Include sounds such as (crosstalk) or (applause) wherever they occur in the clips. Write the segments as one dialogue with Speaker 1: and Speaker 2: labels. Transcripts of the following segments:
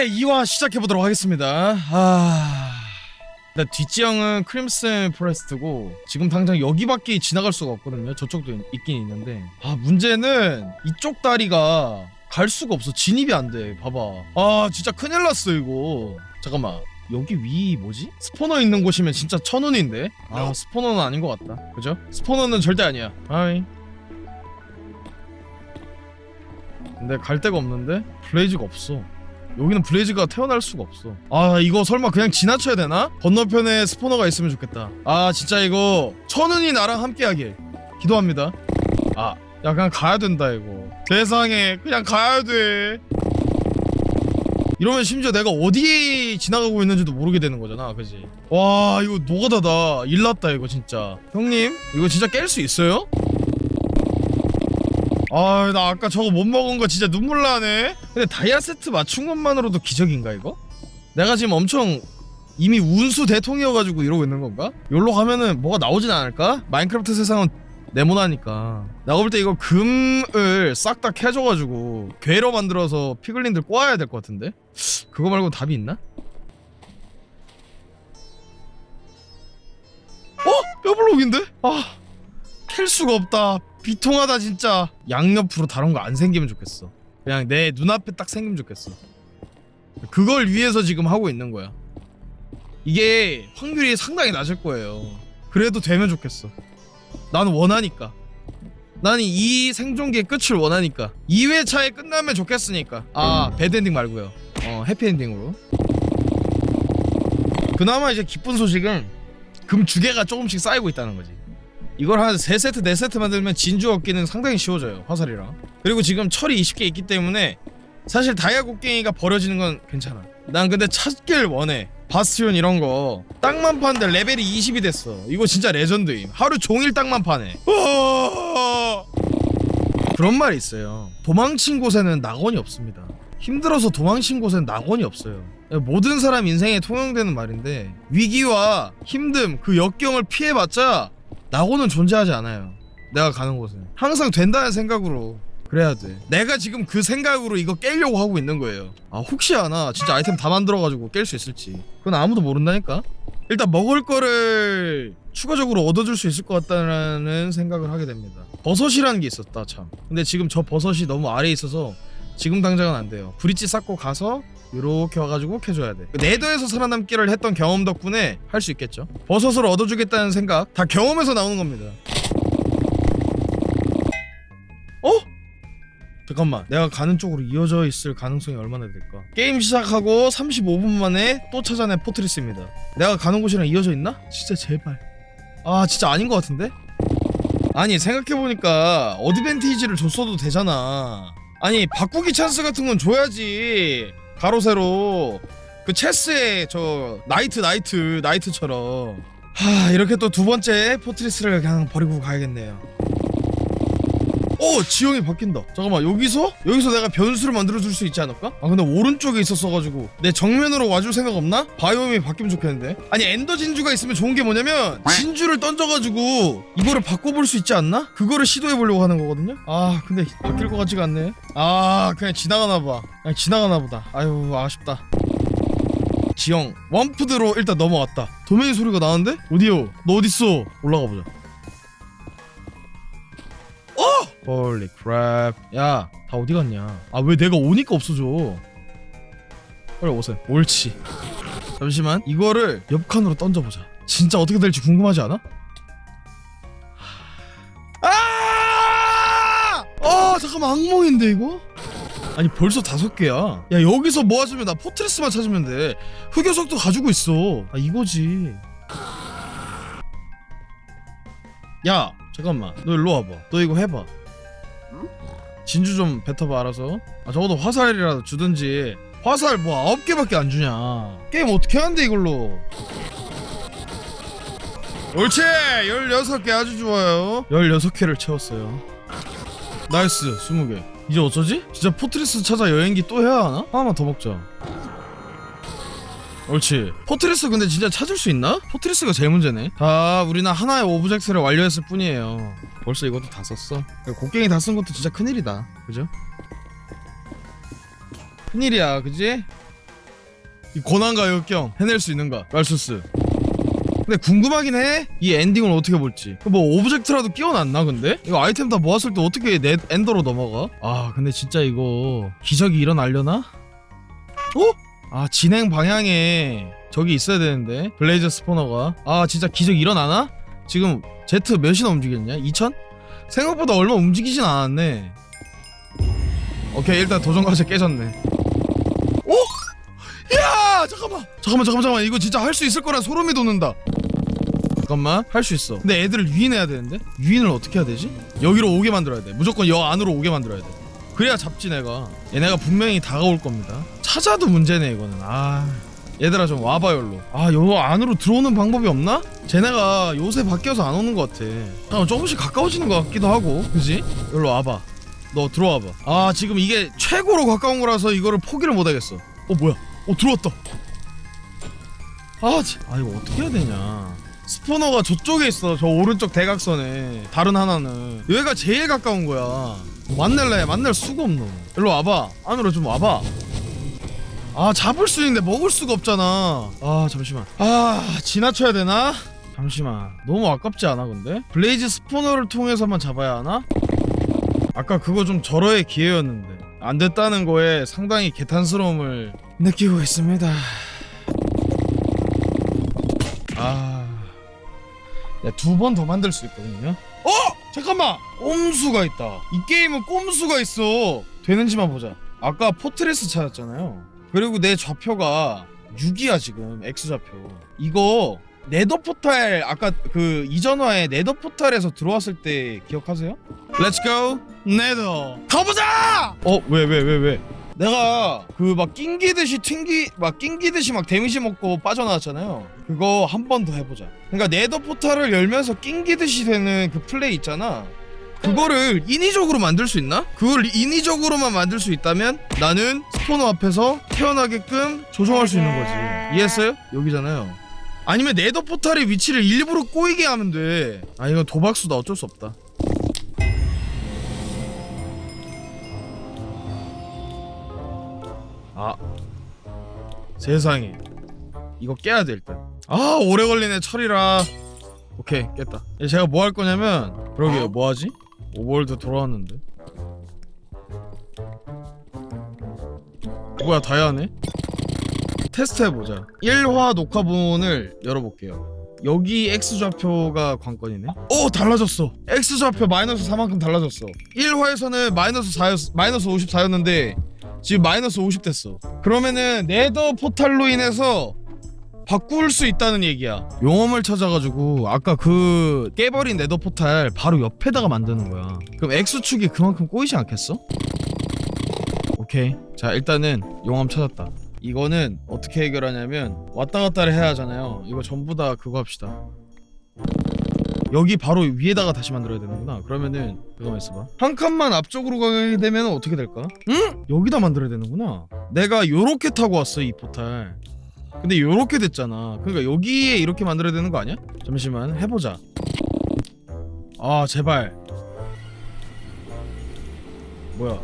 Speaker 1: 네, 2화 시작해보도록 하겠습니다. 아. 나 뒷지형은 크림슨 포레스트고 지금 당장 여기밖에 지나갈 수가 없거든요. 저쪽도 있- 있긴 있는데 아 문제는 이쪽 다리가 갈 수가 없어. 진입이 안 돼. 봐봐. 아 진짜 큰일 났어 이거. 잠깐만. 여기 위 뭐지? 스포너 있는 곳이면 진짜 천운인데? 아 스포너는 아닌 것 같다. 그죠? 스포너는 절대 아니야. 아이. 근데 갈 데가 없는데 블레이즈가 없어. 여기는 블레이즈가 태어날 수가 없어. 아 이거 설마 그냥 지나쳐야 되나? 건너편에 스포너가 있으면 좋겠다. 아 진짜 이거 천은이 나랑 함께하길 기도합니다. 아, 야 그냥 가야 된다 이거. 세상에 그냥 가야 돼. 이러면 심지어 내가 어디에 지나가고 있는지도 모르게 되는 거잖아, 그지? 와 이거 노가다다. 일났다 이거 진짜. 형님 이거 진짜 깰 수 있어요? 아, 나 아까 저거 못 먹은 거 진짜 눈물 나네. 근데 다이아 세트 맞춘 것만으로도 기적인가 이거? 내가 지금 엄청 이미 운수 대통이어가지고 이러고 있는 건가? 여기로 가면은 뭐가 나오진 않을까? 마인크래프트 세상은 네모나니까. 내가 볼 때 이거 금을 싹 다 캐줘가지고 괴로 만들어서 피글린들 꼬아야 될 것 같은데? 그거 말고 답이 있나? 어? 뼈블록인데? 아, 캘 수가 없다. 비통하다 진짜. 양옆으로 다른 거 안 생기면 좋겠어. 그냥 내 눈앞에 딱 생기면 좋겠어. 그걸 위해서 지금 하고 있는 거야. 이게 확률이 상당히 낮을 거예요. 그래도 되면 좋겠어. 나는 원하니까. 나는 이 생존기의 끝을 원하니까. 2회차에 끝나면 좋겠으니까. 아, 배드엔딩 말고요. 어, 해피엔딩으로. 그나마 이제 기쁜 소식은 금 주개가 조금씩 쌓이고 있다는 거지. 이걸 한 3세트 4세트 만들면 진주 얻기는 상당히 쉬워져요 화살이랑. 그리고 지금 철이 20개 있기 때문에 사실 다이아 곡괭이가 버려지는 건 괜찮아. 난 근데 찾길 원해. 바스티온 이런 거. 땅만 파는데 레벨이 20이 됐어. 이거 진짜 레전드임. 하루 종일 땅만 파네! 그런 말이 있어요. 도망친 곳에는 낙원이 없습니다. 힘들어서 도망친 곳엔 낙원이 없어요. 모든 사람 인생에 통용되는 말인데 위기와 힘듦 그 역경을 피해봤자 낙원은 존재하지 않아요. 내가 가는 곳은 항상 된다는 생각으로 그래야 돼. 내가 지금 그 생각으로 이거 깨려고 하고 있는 거예요. 아 혹시 하나 진짜 아이템 다 만들어가지고 깰 수 있을지 그건 아무도 모른다니까. 일단 먹을 거를 추가적으로 얻어줄 수 있을 것 같다는 생각을 하게 됩니다. 버섯이라는 게 있었다 참. 근데 지금 저 버섯이 너무 아래에 있어서 지금 당장은 안 돼요. 브릿지 쌓고 가서 이렇게 와가지고 캐줘야 돼. 네더에서 살아남기를 했던 경험 덕분에 할 수 있겠죠. 버섯을 얻어주겠다는 생각 다 경험에서 나오는 겁니다. 어? 잠깐만 내가 가는 쪽으로 이어져 있을 가능성이 얼마나 될까 게임 시작하고 35분 만에 또 찾아낸 포트리스입니다 내가 가는 곳이랑 이어져 있나? 진짜 제발 아 진짜 아닌 것 같은데? 아니 생각해보니까 어드밴티지를 줬어도 되잖아 아니 바꾸기 찬스 같은 건 줘야지 가로 세로 그 체스에 저 나이트 나이트 나이트처럼. 하 이렇게 또 두 번째 포트리스를 그냥 버리고 가야겠네요 어 지형이 바뀐다. 잠깐만 여기서? 여기서 내가 변수를 만들어 줄 수 있지 않을까? 아 근데 오른쪽에 있었어가지고 내 정면으로 와줄 생각 없나? 바이옴이 바뀌면 좋겠는데? 아니 엔더 진주가 있으면 좋은 게 뭐냐면 진주를 던져가지고 이거를 바꿔볼 수 있지 않나? 그거를 시도해 보려고 하는 거거든요? 아 근데 바뀔 것 같지가 않네. 아 그냥 지나가나 봐. 그냥 지나가나 보다. 아유 아쉽다. 지형 원푸드로 일단 넘어왔다. 도메인 소리가 나는데? 어디요? 너 어딨어? 올라가 보자 홀리 크랩 야다 어디 갔냐? 아 왜 내가 오니까 없어져? 빨리 오세요 옳지. (laughs) 잠시만. 이거를 옆 칸으로 던져보자. 진짜 어떻게 될지 궁금하지 않아? 아! 아 잠깐만. 악몽인데 이거? 아니 벌써 다섯 개야. 야 여기서 모아주면 나 포트레스만 찾으면 돼. 흑요석도 가지고 있어. 아 이거지. 야 잠깐만. 너 일로 와봐. 너 이거 해봐 진주 좀 뱉어봐 알아서. 아 적어도 화살이라도 주든지. 화살 뭐 아홉 개밖에 안 주냐. 게임 어떻게 하는데 이걸로? 옳지! 16개 아주 좋아요. 16개를 채웠어요. 나이스 20개. 이제 어쩌지? 진짜 포트리스 찾아 여행기 또 해야 하나? 하나만 더 먹자 옳지 포트리스 근데 진짜 찾을 수 있나? 포트리스가 제일 문제네 자 우리는 하나의 오브젝트를 완료했을 뿐이에요 벌써 이것도 다 썼어 곡괭이 다 쓴 것도 진짜 큰일이다 그죠? 큰일이야 그지? 이 고난과 역경 해낼 수 있는가 말수스 근데 궁금하긴 해. 이 엔딩을 어떻게 볼지. 뭐 오브젝트라도 끼워놨나 근데? 이거 아이템 다 모았을 때 어떻게 넷 엔더로 넘어가? 아 근데 진짜 이거 기적이 일어나려나? 어? 아 진행 방향에 저기 있어야 되는데 블레이저 스포너가 아 진짜 기적 일어나나? 지금 제트 몇이나 움직였냐? 2000? 생각보다 얼마 움직이진 않았네. 오케이 일단 도전 과제 깨졌네. 오? 야 잠깐만 잠깐만 잠깐만 잠깐만 이거 진짜 할 수 있을 거란 소름이 돋는다. 잠깐만 할 수 있어. 근데 애들을 유인해야 되는데 유인을 어떻게 해야 되지? 여기로 오게 만들어야 돼. 무조건 여 안으로 오게 만들어야 돼. 그래야 잡지 내가. 얘네가 분명히 다가올 겁니다. 찾아도 문제네 이거는. 아. 얘들아 좀 와봐 열로. 아요 안으로 들어오는 방법이 없나? 쟤네가 요새 바뀌어서 안 오는 것 같아. 아, 조금씩 가까워지는 것 같기도 하고. 그지? 열로 와봐. 너 들어와봐. 아 지금 이게 최고로 가까운 거라서 이거를 포기를 못하겠어. 어 뭐야? 어 들어왔다. 아, 참. 아 이거 어떻게 해야 되냐. 스포너가 저쪽에 있어. 저 오른쪽 대각선에. 다른 하나는. 여기가 제일 가까운 거야. 만날래? 만날 수가 없노 일로 와봐. 안으로 좀 와봐 아 잡을 수 있는데 먹을 수가 없잖아. 아 잠시만. 아 지나쳐야 되나? 잠시만. 너무 아깝지 않아 근데? 블레이즈 스포너를 통해서만 잡아야 하나? 아까 그거 좀 절호의 기회였는데. 안 됐다는 거에 상당히 개탄스러움을 느끼고 있습니다. 아... 두번 더 만들 수 있거든요. 어! 잠깐만! 꼼수가 있다. 이 게임은 꼼수가 있어. 되는지만 보자. 아까 포트레스 찾았잖아요 그리고 내 좌표가 6이야 지금. X 좌표. 이거 네더 포탈 아까 그 이전화에 네더 포탈에서 들어왔을 때 기억하세요? 고 네더. 가보자! 어왜왜 왜 왜, 내가 그 막 낑기듯이 튕기 막 낑기듯이 막 데미지 먹고 빠져나왔잖아요. 그거 한 번 더 해보자. 그러니까 네더 포탈을 열면서 낑기듯이 되는 그 플레이 있잖아 그거를 인위적으로 만들 수 있나? 그걸 인위적으로만 만들 수 있다면 나는 스포너 앞에서 태어나게끔 조정할 수 있는 거지. 이해했어요? 여기잖아요. 아니면 네더 포탈의 위치를 일부러 꼬이게 하면 돼. 아 이건 도박수다 어쩔 수 없다. 아 세상에 이거 깨야 돼 일단. 아 오래 걸리네 철이라. 오케이 깼다. 예, 제가 뭐 할 거냐면 그러게요 뭐 하지? 오버월드 돌아왔는데? 뭐야 다이아네? 테스트 해보자. 1화 녹화본을 열어볼게요. 여기 X좌표가 관건이네? 오 달라졌어. X좌표 마이너스 4만큼 달라졌어. 1화에서는 마이너스 4였, 마이너스 54였는데 지금 마이너스 50 됐어. 그러면은 네더 포탈로 인해서 바꿀 수 있다는 얘기야. 용암을 찾아가지고 아까 그 깨버린 네더 포탈 바로 옆에다가 만드는 거야. 그럼 X축이 그만큼 꼬이지 않겠어? 오케이. 자 일단은 용암 찾았다. 이거는 어떻게 해결하냐면 왔다 갔다를 해야 하잖아요. 이거 전부 다 그거 합시다. 여기 바로 위에다가 다시 만들어야 되는구나. 그러면은 그거만 있어봐. 한 칸만 앞쪽으로 가게 되면 어떻게 될까? 응? 여기다 만들어야 되는구나. 내가 요렇게 타고 왔어 이 포탈. 근데 요렇게 됐잖아. 그러니까 여기에 이렇게 만들어야 되는 거 아니야? 잠시만 해보자. 아 제발. 뭐야?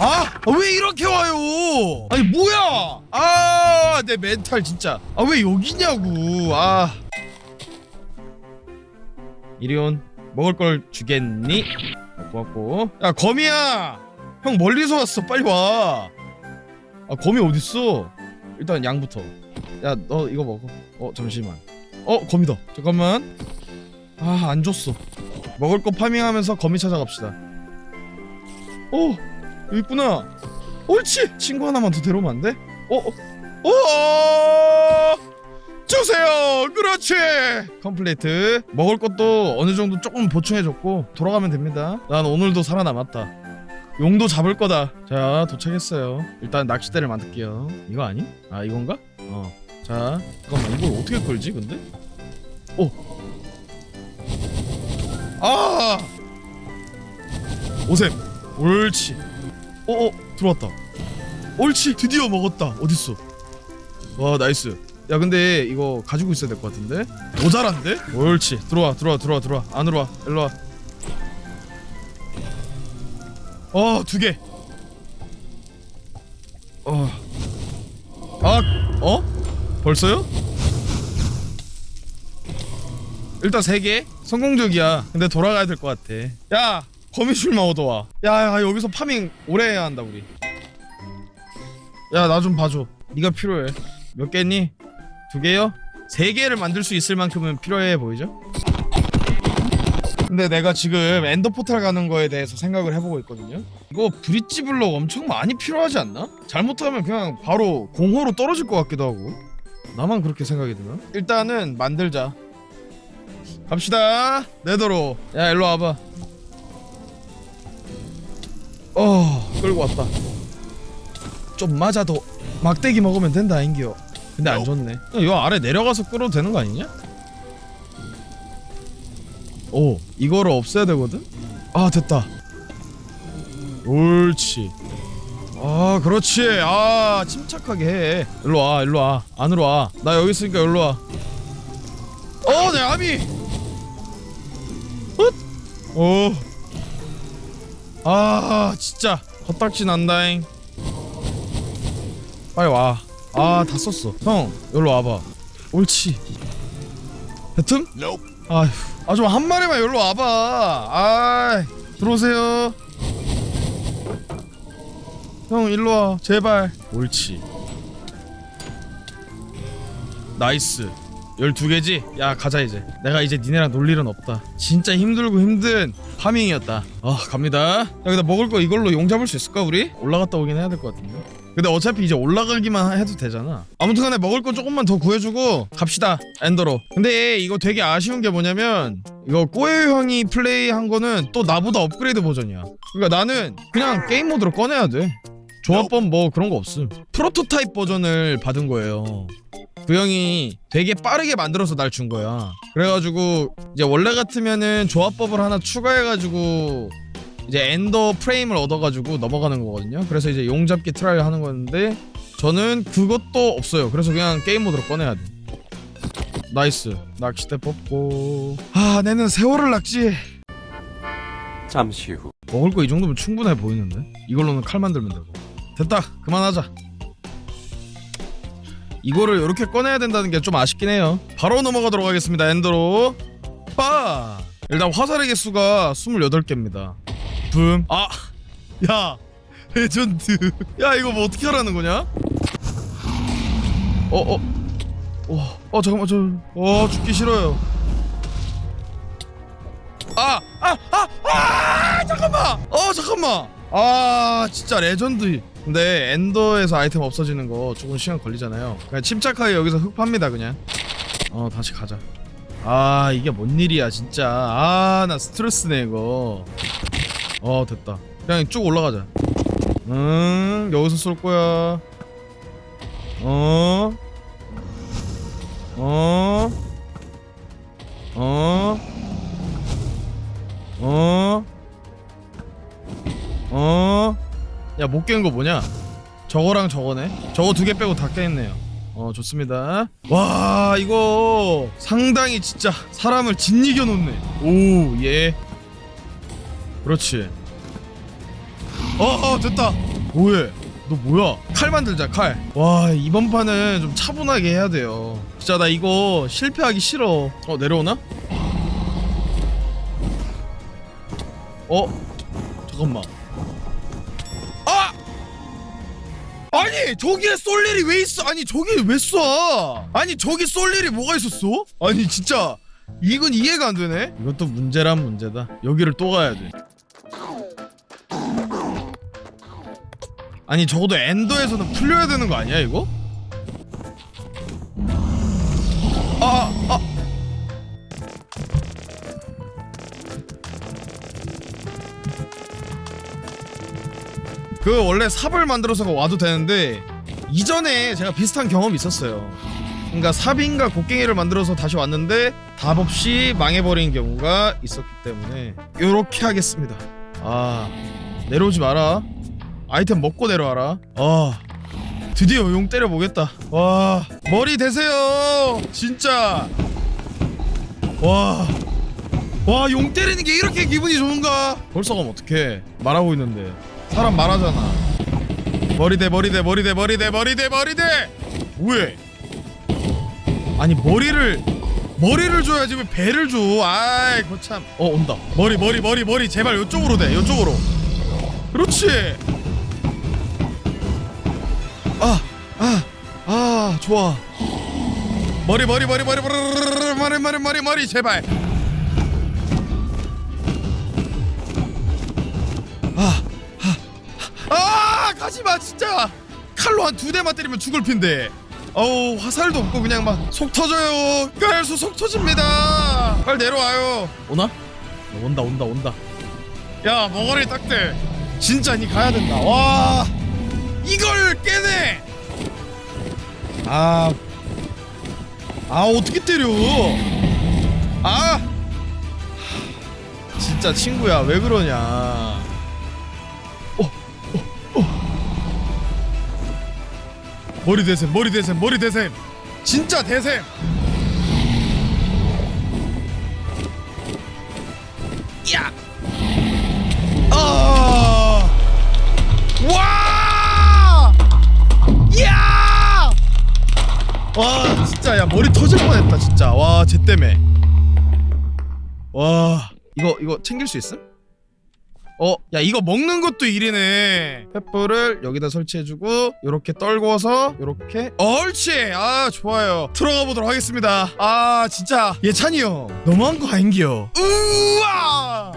Speaker 1: 아! 왜 이렇게 와요? 아니 뭐야? 아 내 멘탈 진짜. 아 왜 여기냐고. 아. 이리온 먹을 걸 주겠니? 어, 고맙고. 야 거미야! 형 멀리서 왔어. 빨리 와 아 거미 어딨어? 일단 양부터. 야 너 이거 먹어. 어 잠시만. 어 거미다. 잠깐만. 아 안 줬어. 먹을 거 파밍하면서 거미 찾아갑시다. 어 여기 있구나. 옳지! 친구 하나만 더 데려오면 안 돼? 어? 어? 어? 주세요! 그렇지! 컴플레이트. 먹을 것도 어느 정도 조금 보충해줬고 돌아가면 됩니다. 난 오늘도 살아남았다 용도 잡을 거다. 자, 도착했어요. 일단 낚싯대를 만들게요. 이거 아니? 아, 이건가? 어. 자, 잠깐만, 이걸 어떻게 끌지, 근데? 오! 아! 오셈! 옳지. 어, 어, 들어왔다. 옳지! 드디어 먹었다. 어딨어? 와, 나이스. 야, 근데 이거 가지고 있어야 될 것 같은데? 모자란데? 옳지. 들어와, 들어와, 들어와, 들어와. 안으로 와. 일로 와. 어, 두 개. 어. 어? 벌써요? 일단 3개 성공적이야 근데 돌아가야 될 것 같아 야 거미줄만 얻어와 야, 야 여기서 파밍 오래 해야 한다 우리 야 나 좀 봐줘 네가 필요해 몇 개니? 두 개요? 세 개를 만들 수 있을 만큼은 필요해 보이죠? 근데 내가 지금 엔더 포탈 가는 거에 대해서 생각을 해보고 있거든요. 이거 브릿지 블록 엄청 많이 필요하지 않나? 잘못하면 그냥 바로 공허로 떨어질 것 같기도 하고. 나만 그렇게 생각이 드나? 일단은 만들자. 갑시다. 네더로. 야 일로 와봐. 어 끌고 왔다. 좀 맞아도 막대기 먹으면 된다 인기요. 근데 안 좋네. 이 아래 내려가서 끌어도 되는 거 아니냐? 오 이거를 없애야 되거든? 아 됐다. 옳지. 아 그렇지. 아 침착하게 해. 일로와 일로와. 안으로 와 나 여기 있으니까 일로와. 어내 아미 헛! 어. 아 진짜. 헛딱지 난다잉. 빨리 와아 다 썼어. 형 일로 와봐. 옳지. 배틈? 아휴 아 좀 한 마리만 여기로 와봐. 아 들어오세요. 형 일로 와. 제발. 옳지. 나이스. 12개지? 야 가자 이제. 내가 이제 니네랑 놀 일은 없다. 진짜 힘들고 힘든 파밍이었다. 아 갑니다. 여기다 먹을 거 이걸로 용 잡을 수 있을까 우리? 올라갔다 오긴 해야 될 것 같은데 근데 어차피 이제 올라가기만 해도 되잖아. 아무튼 간에 먹을 거 조금만 더 구해주고 갑시다 엔더로. 근데 이거 되게 아쉬운 게 뭐냐면 이거 꼬에요 형이 플레이한 거는 또 나보다 업그레이드 버전이야. 그러니까 나는 그냥 게임 모드로 꺼내야 돼. 조합법 뭐 그런 거 없음. 프로토타입 버전을 받은 거예요. 그 형이 되게 빠르게 만들어서 날 준 거야. 그래가지고 이제 원래 같으면은 조합법을 하나 추가해가지고 이제 엔더 프레임을 얻어가지고 넘어가는 거거든요. 그래서 이제 용잡기 트라이 하는 건데 저는 그것도 없어요. 그래서 그냥 게임 모드로 꺼내야 돼. 나이스. 낚싯대 뽑고. 아, 내는 세월을 낚지.
Speaker 2: 잠시 후
Speaker 1: 먹을 거 이 정도면 충분해 보이는데. 이걸로는 칼 만들면 되고. 됐다. 그만하자. 이거를 이렇게 꺼내야 된다는 게 좀 아쉽긴 해요. 바로 넘어가도록 하겠습니다. 엔더로. 빠. 일단 화살의 개수가 28개입니다. 붐. 아. 야. 레전드. 야, 이거 뭐 어떻게 하라는 거냐? 어, 어. 어, 어 잠깐만 저. 어, 죽기 싫어요. 아, 아, 아, 아, 잠깐만. 어, 잠깐만. 아, 진짜 레전드. 근데 엔더에서 아이템 없어지는 거 조금 시간 걸리잖아요. 그냥 침착하게 여기서 흙 팝니다 그냥. 어, 다시 가자. 아, 이게 뭔 일이야 진짜. 아, 나 스트레스네 이거. 어, 됐다. 그냥 쭉 올라가자. 응, 여기서 쏠 거야. 어, 어, 어. 어? 어? 야, 못 깬 거 뭐냐? 저거랑 저거네. 저거 두 개 빼고 다 깼네요. 어, 좋습니다. 와, 이거 상당히 진짜 사람을 짓이겨 놓네. 오, 예. 그렇지. 어, 어, 됐다. 뭐해? 너 뭐야? 칼 만들자, 칼. 와, 이번 판은 좀 차분하게 해야 돼요. 진짜 나 이거 실패하기 싫어. 어, 내려오나? 어? 잠깐만. 아! 아니 저기에 쏠 일이 왜 있어? 아니 저기 왜 쏴? 아니 저기 쏠 일이 뭐가 있었어? 아니 진짜 이건 이해가 안 되네. 이것도 문제란 문제다. 여기를 또 가야 돼. 아니 적어도 엔더에서는 풀려야 되는 거 아니야 이거? 아 아. 그 원래 삽을 만들어서 와도 되는데 이전에 제가 비슷한 경험이 있었어요. 그러니까 삽인가 곡괭이를 만들어서 다시 왔는데 답 없이 망해버린 경우가 있었기 때문에 요렇게 하겠습니다. 아 내려오지 마라. 아이템 먹고 내려와라. 아 드디어 용 때려보겠다. 와 머리 대세요. 진짜. 와. 와, 용 때리는 게 이렇게 기분이 좋은가? 벌써 가면 어떡해. 말하고 있는데. 사람 말하잖아. 머리대, 머리대, 머리대, 머리대, 머리대, 머리대! 뭐해 아니 머리를 머리를 줘야지 왜 배를 줘 아이 거참 어 온다 머리 머리 머리 머리 제발 요쪽으로 돼 요쪽으로 그렇지 아 아, 아, 좋아. 머리, 머리, 머리, 머리, 머리, 머리, 머리, 머리, 머리, 제발. 아, 아, 아, 가지 마, 진짜. 칼로 한 두 대만 때리면 죽을 핀데. 어우, 화살도 없고 그냥 막 속 터져요. 가열수 속 터집니다. 빨리 내려와요. 오나? 온다, 온다, 온다. 야, 머가리 딱대. 진짜 니 가야 된다. 와, 이걸 깨네. 아, 아 어떻게 때려? 아, 진짜 친구야 왜 그러냐? 어, 어, 어. 머리 대셈, 머리 대셈, 머리 대셈, 진짜 대셈. 야, 와 진짜 야 머리 터질 뻔했다 진짜. 와쟤 때문에. 와 이거 이거 챙길 수 있음? 어 야 이거 먹는 것도 일이네. 횃불을 여기다 설치해주고 요렇게 떨궈서 요렇게. 옳지! 아 좋아요. 들어가 보도록 하겠습니다. 아 진짜. 예찬이 형 너무한 거 아닌겨. 우와